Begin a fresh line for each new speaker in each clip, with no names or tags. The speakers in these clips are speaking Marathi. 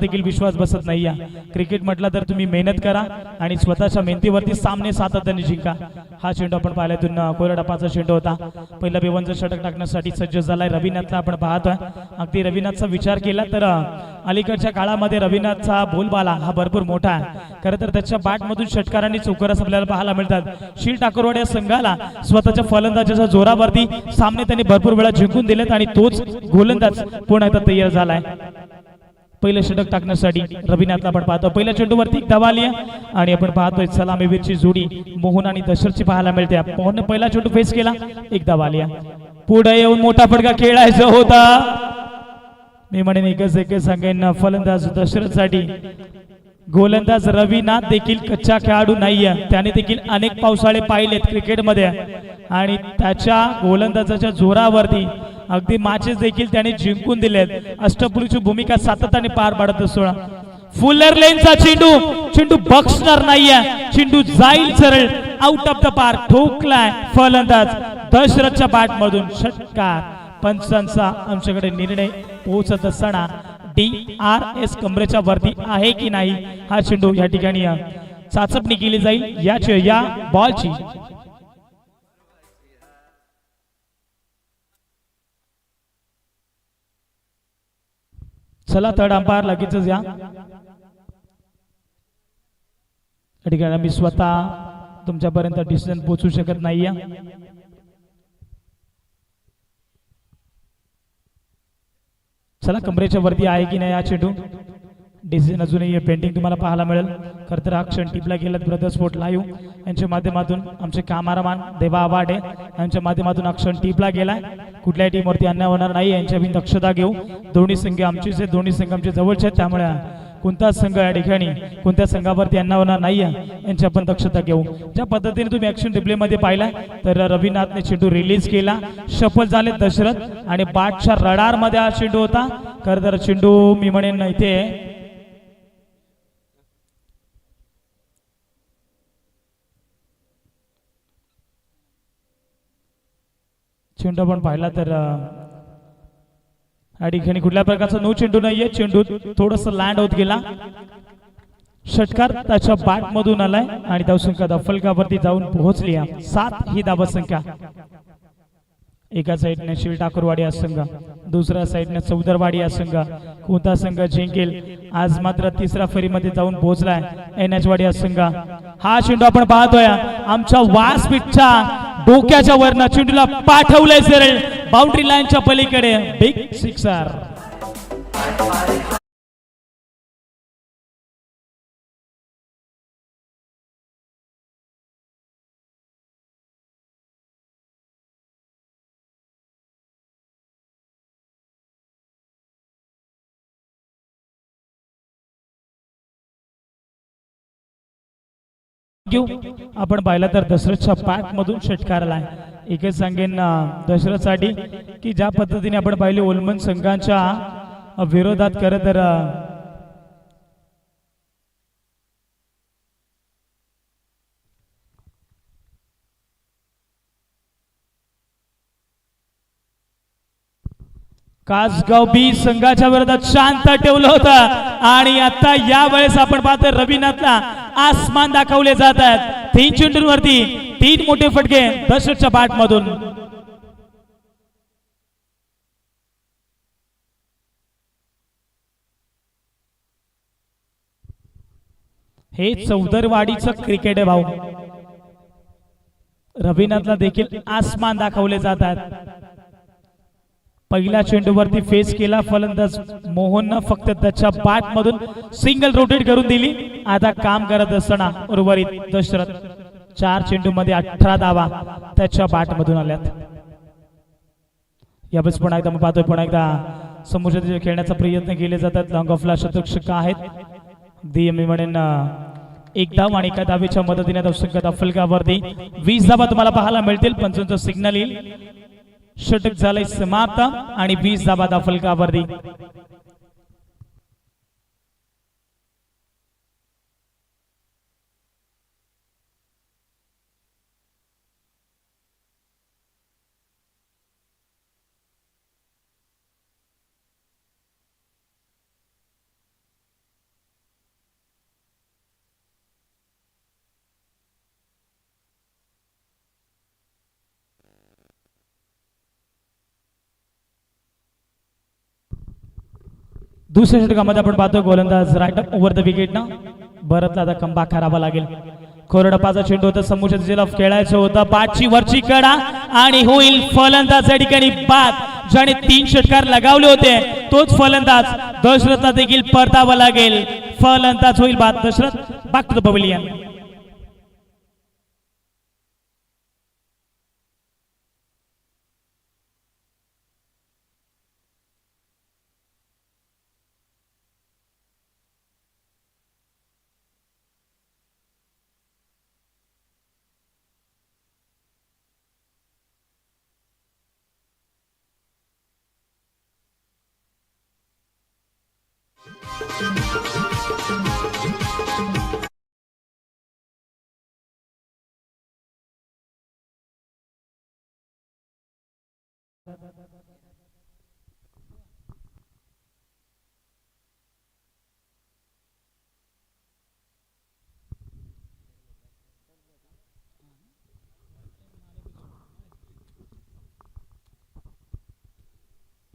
देखील विश्वास बसत नाही क्रिकेट म्हटलं तर तुम्ही मेहनत करा आणि स्वतःच्या मेहनतीवरती सामने सातत्याने जिंका. हा चेंडू आपण पाहिल्यातून कोरडापाचा चेंडू होता. पहिला बेवनचं षटक टाकण्यासाठी सज्ज झालाय रवीनाथला आपण पाहतोय. अगदी रवीनाथचा विचार केला तर अलीकडच्या काळामध्ये रवीनाथचा बोलबाला हा भरपूर मोठा आहे. खरं तर त्याच्या बॅटमधून षटकारांनी चौकरस आपल्याला पाहायला मिळतात. शील ठाकूरवाड या संघाला स्वतःच्या फलंदाजाच्या जोरावरती सामने त्यांनी भरपूर वेळा जिंकून दिलेत आणि तोच गोलंदाज पुन्हा एकदा तयार झालाय. पहिलं षटक टाकण्यासाठी रविनाथला आपण पाहतो. पहिल्या चेंडूवरती एक धावा आली आणि आपण पाहतोय सलामीवीरची जोडी मोहन आणि दशरथची पाहायला मिळते. मोहनने पहिला चेंडू फेस केला. एक धावा आली पुढे येऊन मोठा फटका खेळायचा होता. मी म्हणेन एकच एकच सांगेन फलंदाज दशरथसाठी. गोलंदाज रवीनाथ देखील कच्चा खेळाडू नाहीये. त्याने देखील अनेक पावसाळे पाहिलेत क्रिकेटमध्ये. आणि त्याच्या गोलंदाजाच्या जोरावरती अगदी मॅचेस देखील त्याने जिंकून दिलेत. अष्टपुरीची भूमिका सातत्याने पार पाडत असतो फुलर लेनचा चेंडू. चेंडू बक्षणार नाहीये. चेंडू जाईल सरळ. आउट ऑफ द पार्क ठोकलाय फलंदाज. दशरथच्या बॅट मधून षटकार. पंचांचा आमच्याकडे निर्णय पोहोचत असताना डी आर एस कमरेच्या वरती आहे की नाही हा चेंडू या ठिकाणी चाचपणी केली जाईल. याची या बॉलची चला थर्ड अंपायर लगेचच या. या ठिकाणी मी स्वतः तुमच्यापर्यंत डिसिजन पोचू शकत नाही चला कमरेच्या वरती आहे की नाही हा चेंडू? डिसिजन अजूनही पेंटिंग तुम्हाला पाहायला मिळेल. खरं तर हा क्षण टिपला गेला ब्रदर्स स्पोर्ट लाईव्ह यांच्या माध्यमातून आमचे कामारामान देवा आवाडे यांच्या माध्यमातून हा क्षण टिपला गेलाय. कुठल्याही टीमवरती अन्याय होणार नाही यांच्या आम्ही दक्षता घेऊ. दोन्ही संघ आमचेच आहेत दोन्ही संघ आमचे जवळचे आहेत त्यामुळे कोणताच संघ या ठिकाणी कोणत्या संघावरती अन्याय होणार नाही आहे यांची आपण दक्षता घेऊ. ज्या पद्धतीने तुम्ही ॲक्शन डिप्लेमध्ये पाहिला तर रविनाथने चेंडू रिलीज केला. सफल झाले दशरथ आणि बाटच्या रडारमध्ये हा चेंडू होता. खरं तर चेंडू मी म्हणेन इथे चेंडू आपण पाहिला तर या ठिकाणी कुठल्या प्रकारचा? नो चेंडू नाहीये. चेंडू थोडस लँड होत गेला. षटकार त्याच्या बॅट मधून आलाय आणि धावसंख्या दफलकावरती जाऊन पोहोचली सात ही धावसंख्या. एका साईडने शिव ठाकूरवाडी हा संघ दुसऱ्या साईडने चौदरवाडी हा संघ कोणता संघ जिंकेल? आज मात्र तिसऱ्या फेरीमध्ये जाऊन पोहोचलाय. एन एच वाडी हा संघ हा चेंडू आपण पाहतोय. आमच्या व्यासपीठच्या डोक्याच्या वरनं चेंडूला पाठवलंय सरळ. बाउंड्री लाईनच्या पलीकडे. बिग सिक्सर घेऊ. आपण पाहिलं तर दशरथच्या पॅक मधून षटकार आहे. एकच सांगेन दशरथसाठी की ज्या पद्धतीने आपण पाहिले ओलमन संघांच्या विरोधात खरं तर कासगाव बी संघाच्या विरोधात शांत ठेवलं होतं. आणि आता या वेळेस आपण पाहतोय रवीनाथला आसमान दाखवले जात आहेत. तीन चेंडूंवरती तीन मोठे फटके दशरथच्या बाट मधून हे चौदरवाडीचं क्रिकेट आहे भाऊ. रवीनाथला देखील आसमान दाखवले जातात आहेत पहिल्या चेंडूवरती फेस केला. फलंदाज मोहननं फक्त त्याच्या बॅट मधून सिंगल रोटेट करून दिली. आता काम करत असताना उर्वरित दशरथ चार चेंडू मध्ये अठरा धावा त्याच्या बॅट मधून आल्यात. यावेळेस पुन्हा एकदा मी पाहतोय पुन्हा एकदा. समोरच्या खेळण्याचा प्रयत्न केले जातात. लॉंग ऑफला शतक आहेत. अगदी मी म्हणेन एक धाव आणि एका धावेच्या मदतीने दर्शक फलकावरती वीस धावा तुम्हाला पाहायला मिळतील. पंचांचं सिग्नल येईल. षटक झालंय समाप्त आणि वीस धाबा दाफलकावरती दुसऱ्या षटकामध्ये आपण पाहतो गोलंदाज राईट ओव्हर द विकेट ना. भरतला आता कंबा करावा लागेल. कोरडपाचा चेंडू होता समोरच्या दिशेला खेळायचं होतं. पाचची वरची कडा आणि होईल फलंदाज या ठिकाणी बाद. ज्याने तीन षटकार लगावले होते तोच फलंदाज दशरथला देखील परतावा लागेल. फलंदाज होईल बाद. दशरथ बाकी टू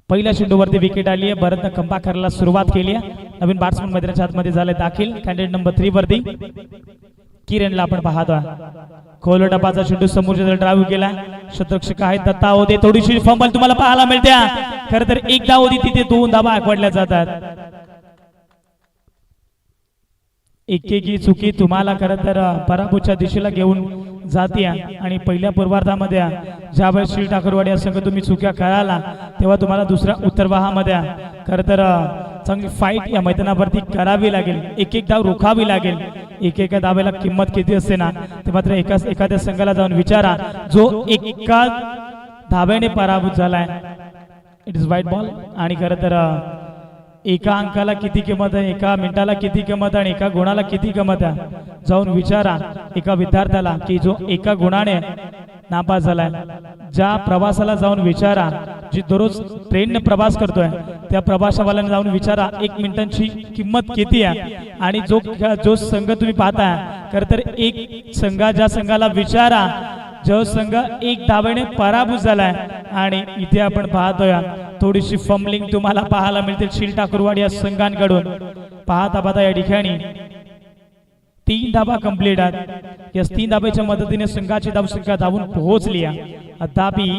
पहिल्या चेंडूवरती विकेट आली आहे. भरतनं कंबा करायला सुरुवात केली आहे. नवीन बॅट्समन मैदानाच्या आतमध्ये झाले दाखील. कॅन्डिडेट नंबर थ्री वरती. किरणला आपण पाहतो. खोल डबाचा चेंडू समोरच्या ड्राईव्ह केला. शतरक्षक आहेत. दत्ता होते थोडीशी फंबल तुम्हाला पाहायला मिळते. खरं तर एक धाव होती तिथे दोन धावा आखवडल्या जातात. एकेकी चुकी तुम्हाला खरं तर पराभूच्या दिशेला घेऊन जाते आणि पहिल्या पूर्वार्धामध्ये ज्यावेळेस श्री ठाकरवाडी या संघ तुम्ही चुक्या कराला तेव्हा तुम्हाला दुसऱ्या उत्तरवाहामध्ये खरं तर चांगली फाईट या मैदानावरती करावी लागेल. एक एक धाव रोखावी लागेल. एक एका धाव्याला किंमत किती असते ना ते मात्र एका एखाद्या संघाला जाऊन विचारा. जो एका धाब्याने पराभूत झालाय. इट इज वाईट बॉल आणि खरं तर एका अंकाला किती किंमत आहे एका मिनिटाला किती किंमत आहे आणि एका गुणाला किती किंमत आहे जाऊन विचारा एका विद्यार्थ्याला की जो एका गुणाने नापास झालाय. ज्या प्रवासाला जाऊन विचारा जी दररोज ट्रेनने प्रवास करतोय त्या प्रवासावाल्याने जाऊन विचारा एक मिनिटांची किंमत किती आहे? आणि जो जो संघ तुम्ही पाहताय खरं तर एक संघा ज्या संघाला विचारा जो संघ एक धावेने पराभूत झालाय. आणि इथे आपण पाहतोय थोडीशी फमलिंग तुम्हाला पाहायला मिळते शील कुरवाड या संघांकडून. पाहता पाहता या ठिकाणी तीन धाबा कंप्लीट आहेत. या तीन धाब्याच्या मदतीने संघाची धावसंख्या धावून पोहोचली आहे अद्यापी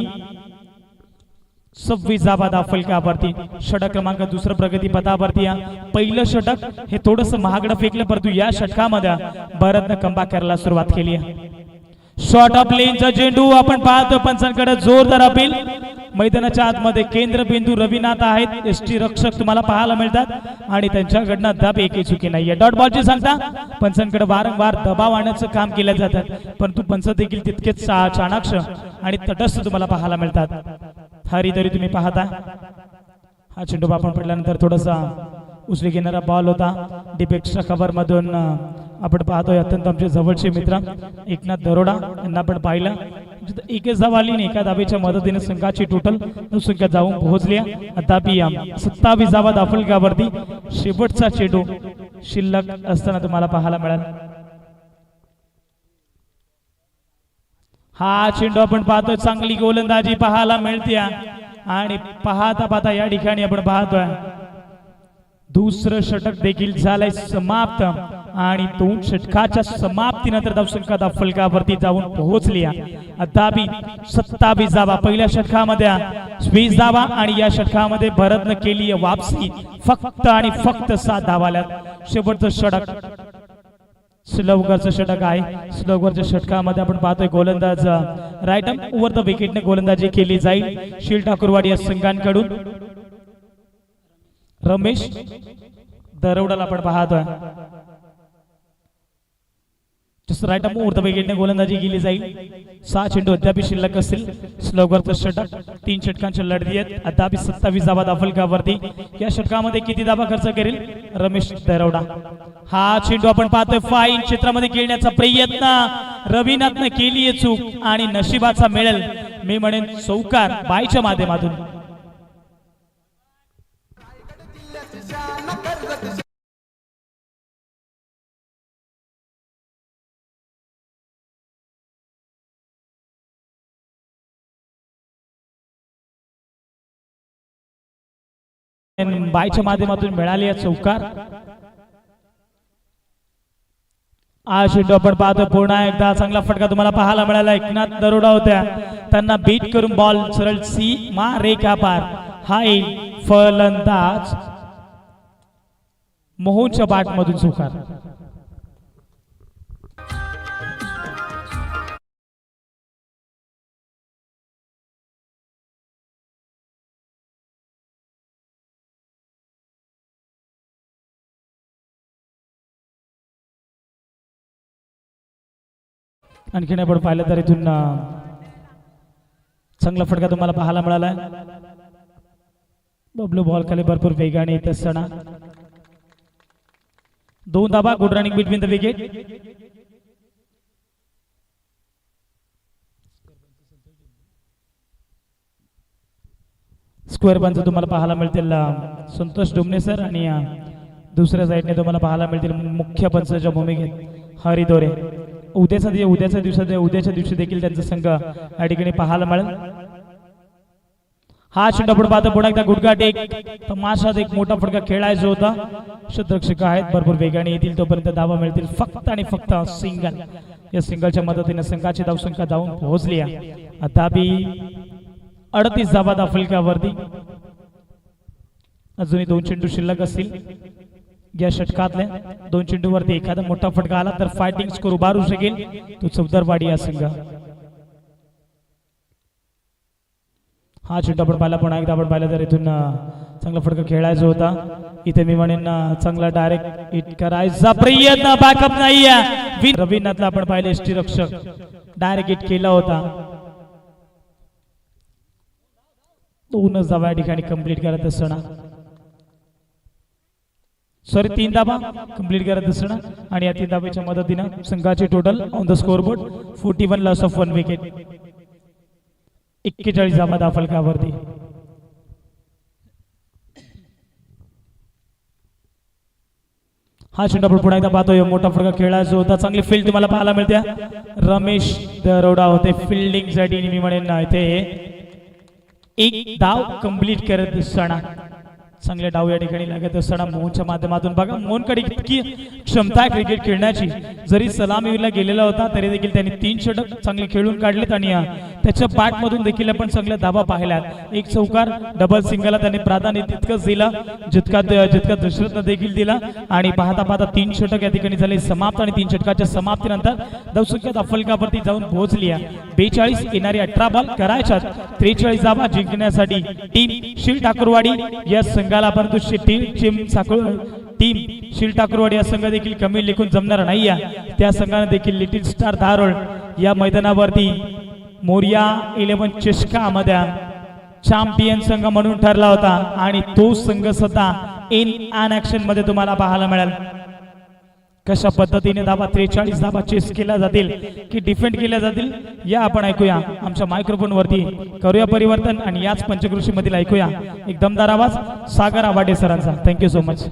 सव्वीस धाबा फलकावरती षटक क्रमांक दुसरं प्रगती पथावरती पहिलं षटक हे थोडस महागडं फेकलं परंतु या षटकामध्ये भरतनं कंबा करायला सुरुवात केली आहे. शॉर्ट ऑफ लेनचा चेंडू आपण पाहतो पंचांकडे जोरदार अपील मैदानाच्या आतमध्ये केंद्रबिंदू रविनाथ आहेत. एस टी रक्षक तुम्हाला पाहायला मिळतात. आणि त्यांच्याकडनं दाब एकही चुकी नाहीये. डॉट बॉलची सांगता पंचांकडे वारंवार दबाव आणण्याचं काम केलं जातात परंतु पंच देखील तितकेच चाणाक्ष आणि तटस्थ तुम्हाला पाहायला मिळतात. हरी तरी तुम्ही पाहता. हा चेंडू बापण पडल्यानंतर थोडासा उसळी घेणारा बॉल होता. डिपेक्सच्या कव्हरमधून आपण पाहतोय अत्यंत आमचे जवळचे मित्र. एकनाथ दरोडा यांना आपण पाहिलं. जिथं एकच धाव एका धावेच्या मदतीने संघाची टोटल संख्या जाऊन पोहोचली आहे. अद्यापि सत्तावीस धावा दाफलगावरती शेवटचा चेंडू शिल्लक असताना तुम्हाला पाहायला मिळाला. हा चेंडू आपण पाहतोय. चांगली गोलंदाजी पाहायला मिळते आणि पाहता पाहता या ठिकाणी आपण पाहतोय. दुसरं षटक देखील झालंय समाप्त. आणि दोन षटकाच्या समाप्तीनंतर धावसंख्या फलकावरती जाऊन पोहोचली दाबी सत्तावीस धावा पहिल्या षटकामध्ये वीस धावा आणि या षटकामध्ये भरतनं केली वापसी. फक्त आणि फक्त सात धावाल्यात. शेवटचं षटक. स्लोगरचं षटक आहे. स्लोगरच्या षटकामध्ये आपण पाहतोय गोलंदाज राईट ओव्हर द विकेटने गोलंदाजी केली जाईल. शील ठाकूरवाडी या संघांकडून. रमेश दरोडाला आपण पाहतोय. दुसरा आयटम ओव्हर द गोलंदाजी केली जाईल. सहा चेंडू अद्याप शिल्लक असतील स्लोगरचं षटक. तीन षटकांच्या लढती आहेत. अद्याप सत्तावीस धावा दाफलकावरती या षटकामध्ये किती दाबा खर्च करेल? रमेश दरवडा हा चेंडू आपण पाहतोय. फाईन क्षेत्रामध्ये खेळण्याचा प्रयत्न. रवीनाथनं केली आहे चूक आणि नशिबाचा मिळेल मी म्हणेन चौकार बायच्या माध्यमातून. बायच्या माध्यमातून मिळाली आहे चौकार. हा चेंडू आपण पाहतो पुन्हा एकदा चांगला फटका तुम्हाला पाहायला मिळाला. एकनाथ दरोडा होत्या. त्यांना बीट करून बॉल सरळ सी मा रेखा पार. हा एक फलंदाज. मोहनच्या बाट मधून चौकार. आणखीन आपण पाहिलं तर इथून चांगला फटका तुम्हाला पाहायला मिळाला. बबलू बॉल खाली भरपूर वेगाने येत असताना दोन धाबा good running between the wicket square punch तुम्हाला पाहायला मिळतील संतोष डुमने सर आणि दुसऱ्या साईडने तुम्हाला पाहायला मिळतील मुख्य पंचाच्या भूमिकेत. हरी दोरे. उद्याचा दिवस उद्याच्या दिवसात उद्याच्या दिवशी देखील त्यांचा संघ या ठिकाणी पाहायला मिळेल. हा चेंडू फुट पाहतो पुन्हा एकदा गुटघाट एक. तमाशात एक मोठा फटका खेळायचा होता. शतरक्षक आहेत भरपूर वेगाने येतील तोपर्यंत धावा मिळतील. फक्त आणि फक्त सिंगल. या सिंगलच्या मदतीने संघाची धावसंख्या धावून पोहोचली आहे. आता बी अडतीस धावा दाफलक्यावरती अजूनही दोन चेंडू शिल्लक असतील. या षटकातल्या दोन चेंडूवरती एखादा मोठा फटका आला तर फायटिंग स्कोर उभारू शकेल तो चौदरवाडी या संघ. हा चेंडू आपण पाहिला पुन्हा एकदा आपण पाहिला तर इथून चांगला फटका खेळायचा होता. इथे मी म्हणेन चांगला डायरेक्ट हिट करायचा प्रयत्न बॅकअप नाही रवीनाथला आपण पाहिले एसटी रक्षक डायरेक्ट हिट केला होता. दोनच धावा या ठिकाणी कंप्लीट करत असताना सॉरी तीन धाबा कंप्लीट करत असताना आणि या तीन धाब्याच्या मदतीनं संघाचे total on the score board forty one loss of one wicket एक्केचाळीस धाबा दाफलकावरती हा चेंडू पुन्हा एकदा पाहतोय. मोठा फटका खेळायचा होता. चांगली फील्ड तुम्हाला पाहायला मिळते. रमेश दरोडा होते. फिल्डिंगसाठी मी म्हणेन ना इथे एक धाव कंप्लीट करत असताना चांगले डाव या ठिकाणी लागत असताना मोहनच्या माध्यमातून. बघा मोहनकडे इतकी क्षमता आहे क्रिकेट खेळण्याची. जरी सलामीला गेलेला होता तरी देखील त्यांनी तीन षटक चांगले खेळून काढलेत आणि त्याच्या बॅटमधून देखील आपण चांगल्या धाबा पाहिल्यात एक चौकार डबल सिंगलला त्यांनी प्राधान्य तितकंच दिलं. जितका जितका दशरथनं देखील दिला. आणि पाहता पाहता तीन षटक या ठिकाणी झाले. समाप्त आणि तीन षटकाच्या समाप्तीनंतर धावसंख्या अफलकावरती जाऊन पोहोचली बेचाळीस येणारी अठरा बॉल करायच्या त्रेचाळीस धाबा जिंकण्यासाठी टीम शिल ठाकूरवाडी या संघ संघाला परंतु टीम चिम साखर टीम शिल ठाकूरवाडी या संघ देखील कमी लेखून जमणार नाही त्या संघाने देखील लिटिल स्टार धारोळ या मैदानावरती मोरिया इलेव्हन चषकामध्ये चॅम्पियन संघ म्हणून ठरला होता. आणि तो संघ सुद्धा इन अन ऍक्शनमध्ये तुम्हाला पाहायला मिळेल. कशा पद्धतीने धाबा त्रेचाळीस धाबा चेस केल्या जातील की डिफेंड केल्या जातील या आपण ऐकूया. आमच्या मायक्रोफोन वरती करूया परिवर्तन आणि याच पंचकृषी मधील ऐकूया. एक दमदार आवाज सागर आवाडे सरांचा. थँक्यू सो मच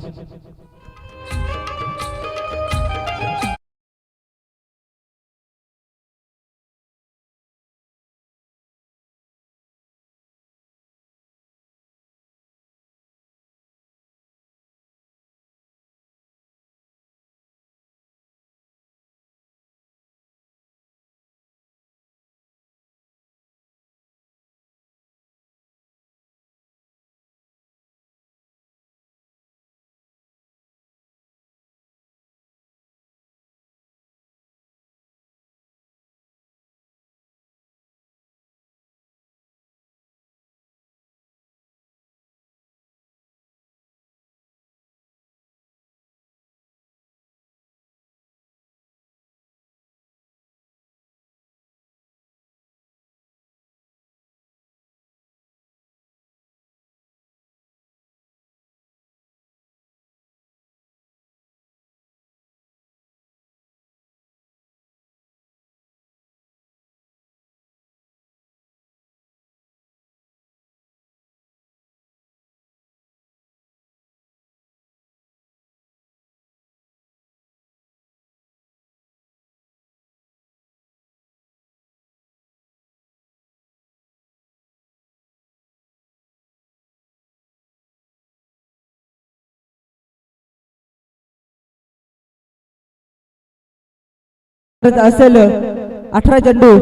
असेल अठरा चेंडू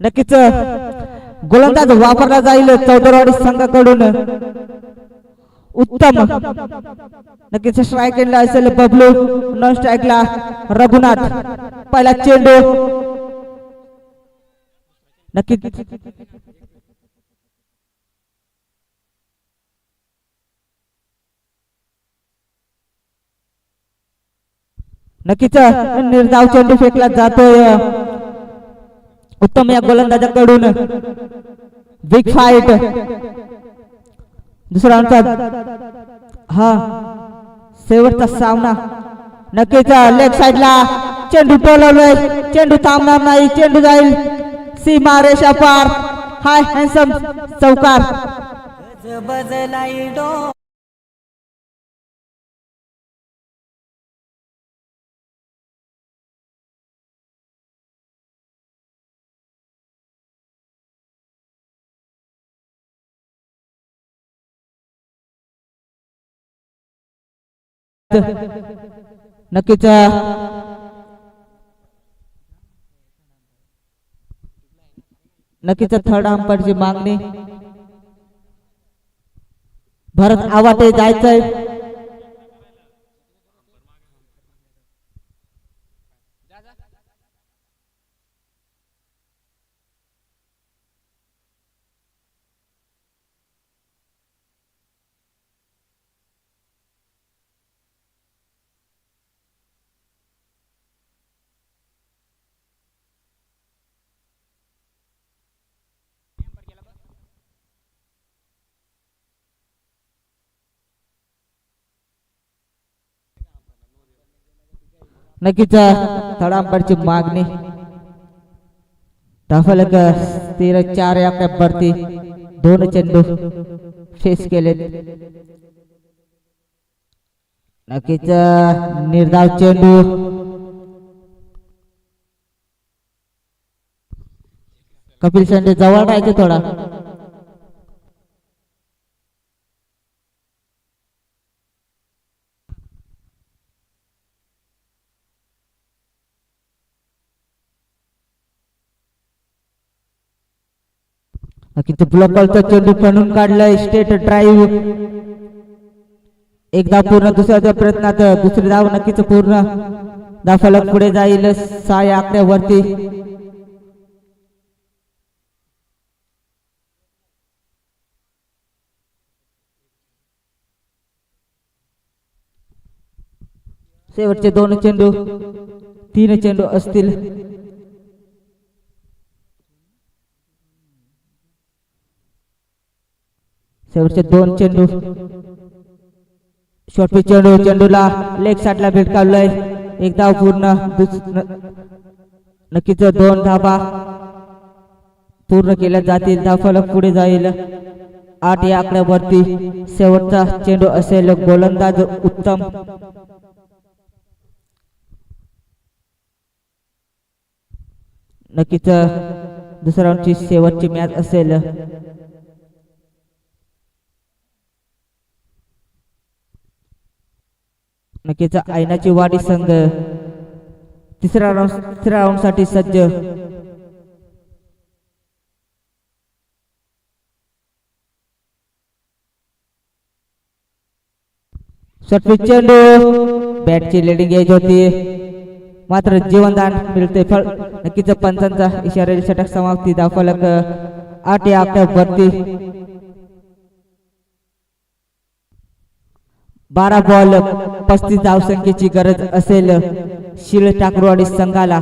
नक्कीच गोलंदाज वापरला जाईल चौदरवाडी संघाकडून. उत्तम. नक्कीच स्ट्राईक केला असेल बबलू. नॉन स्ट्राईकला रघुनाथ. पहिला चेंडू. नक्की नक्कीच निर्धाव चेंडू फेकला जातोय. उत्तम या गोलंदाजाकडून. बिग फाईट दुसरा आमचा हा शेवटचा सामना. नक्कीच लेग साइडला चेंडू टोलवलोय चेंडू थांबणार नाही. चेंडू जाईल. सीमा रेषा पार. हाय हॅन्सम चौकार. नक्कीच नक्कीच थर्ड अंपायरची मागणी. भरत आवाटे जायचंय. नक्कीच थर्ड मागणी. धाफलक स्थिर चार आकड्यावरती दोन चेंडू फेस केले. नक्कीच निर्धाव चेंडू. कपिल संडे जवळ राहायचे थोडा. नक्कीच ब्लॉकलचा चेंडू खणून काढलाय स्टेट ड्राईव्ह एकदा पूर्ण दुसऱ्या प्रयत्नात दुसरी धाव नक्कीच पूर्ण. दाफलक पुढे जाईल सहा या आकड्यावरती शेवटचे दोन चेंडू तीन चेंडू असतील. शेवटचे दोन चेंडू. शॉर्टपी चेंडू चेंडूला लेग साईडला भेटकावलंय एकदा एक धाव पूर्ण दुस- नक्कीच दोन धाबा पूर्ण केल्या जातील. धावफलक पुढे जाईल. आठ या आकड्यावरती शेवटचा चेंडू असेल गोलंदाज उत्तम. नक्कीच दुसऱ्या शेवटची मॅच असेल. नक्कीच आयनाची वाडी संघ तिसऱ्या राऊंड तिसऱ्या राऊंडसाठी सज्ज षटवी चेंडू. बॅटची लेडिंग एज होती. मात्र जीवनदान मिळते फळ. नक्कीच पंचांचा इशारा षटक समाप्ती. दाखवलक आठ या आकड्यावरती. बारा बॉल पस्तीस धावसंख्येची गरज असेल. शिल ठाकरवाडी संघाला.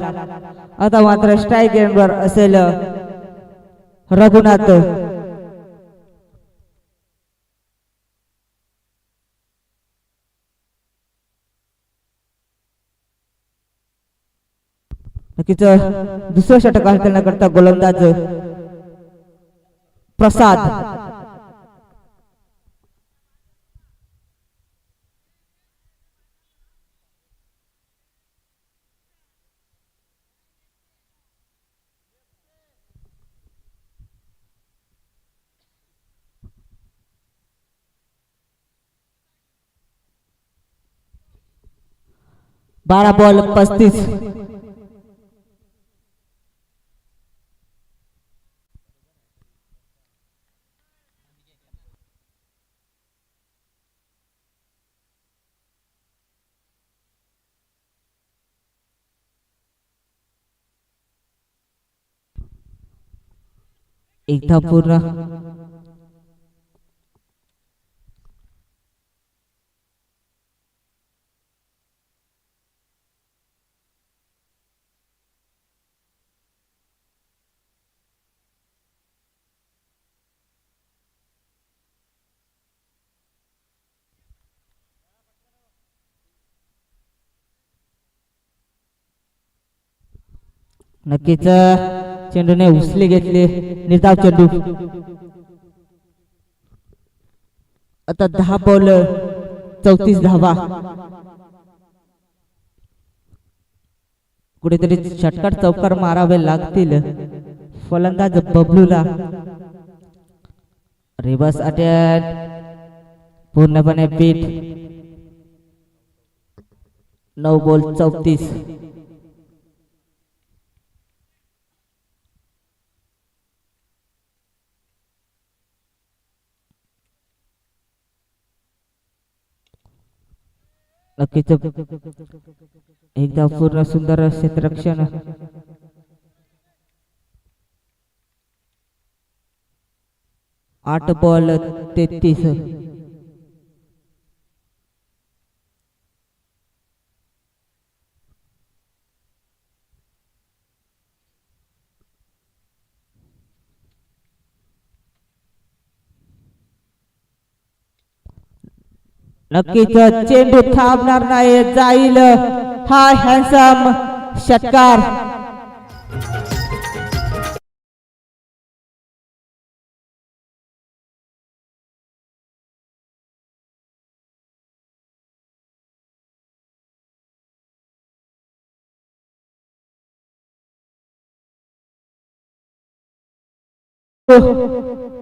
आता मात्र स्ट्राईक एंडवर असेल रघुनाथ. नक्कीच दुसरं षटक हाल गोलंदाज प्रसाद. बारा बॉल पस्तीस. एकदा पूर्ण. नक्कीच चेंडूने उचले घेतले. निर्धाव चेंडू. आता दहा बॉल चौतीस धावा. कुठेतरी षटकार चौकार मारावे लागतील. फलंदाज बबलूला. Reverse attack. पूर्णपणे पीठ. नऊ बॉल चौतीस. नक्कीच एकदा पूर्ण सुंदर क्षेत्रक्षण आठ बॉल तेहतीस. नक्कीच चेंडू थांबणार नाही जाईल हा हॅन्सम षटकार.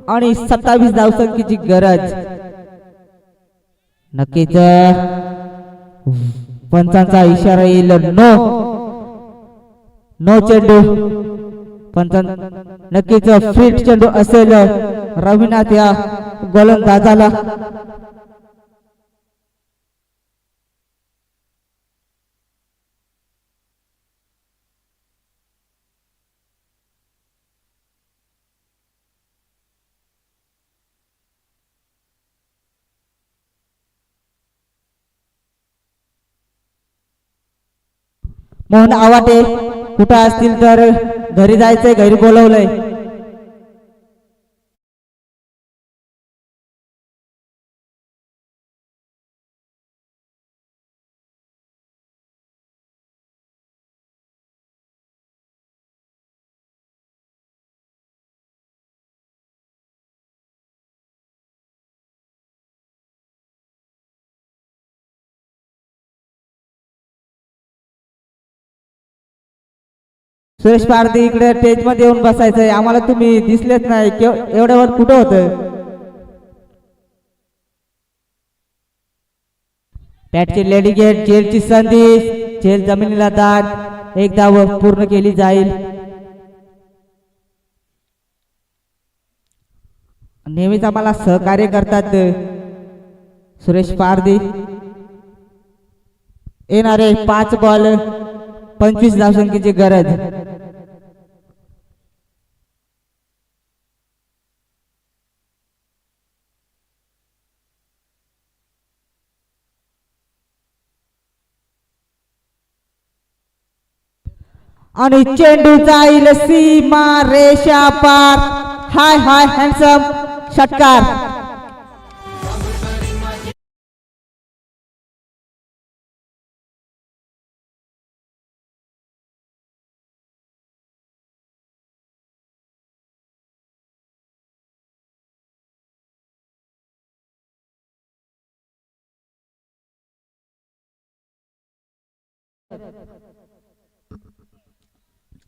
आणि सत्तावीस धावसंख्येची गरज. नक्कीच पंचांचा इशारा येईल नो नो चेंडू पंचां नक्कीच फिट चेंडू असेल रविनाथ या गोलंदाजाला मोहन आवाटे कुठं असतील तर घरी जायचंय घरी बोलवलंय. सुरेश पारधी इकडे स्टेजमध्ये येऊन बसायचंय. आम्हाला तुम्ही दिसलेच नाही. केव- एवढ्यावर कुठं होतं? पॅटची लेडी गेट जेलची संधी जेल जमिनीला दाट एकदा व पूर्ण केली जाईल. नेहमीच आम्हाला सहकार्य करतात. सुरेश पारधी. येणारे पाच बॉल पंचवीस धावसंख्येची गरज. आणि चेंडू जाईल सीमा रेषा पार. हाय हाय हॅन्डसम षटकार.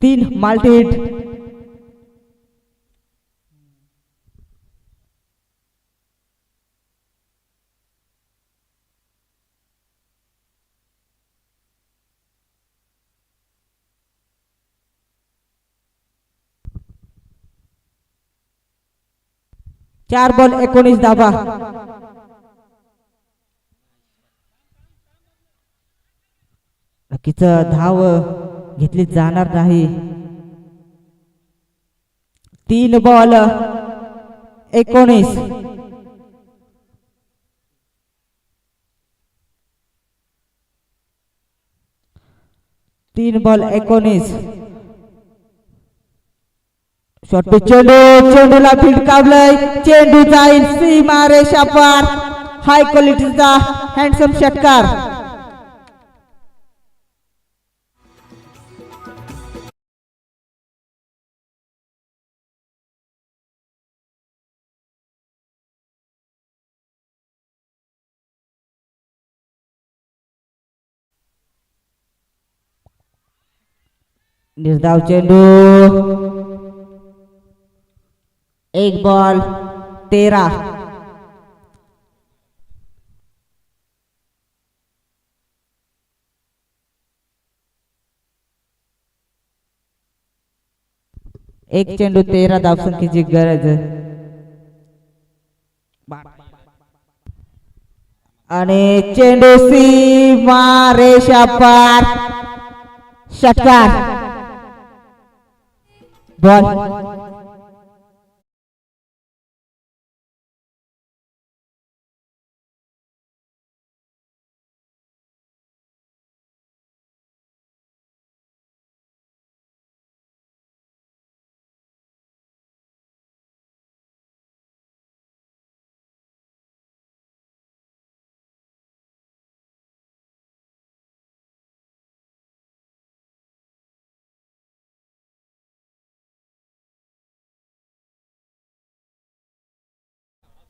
तीन माल्टीट चार बॉल एकोणीस दाबा नक्कीच धाव. घेतली जाणार नाही. तीन बॉल एकोणीस. तीन बॉल एकोणीस. शॉट चेंडू चेंडूला फिटकावलंय चेंडू जाईल सीमा रेषा पार हाय क्वालिटीचा हँडसम षटकार. निर्धाव चेंडू एक बॉल तेरा. एक चेंडू तेरा धावसंख्येची गरज. आणि चेंडू सी मारे शापार. षटकार बॉल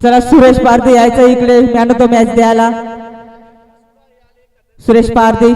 चला सुरेश पारधी यायचं इकडे. मॅन ऑफ द मॅच द्यायला. सुरेश पारधी.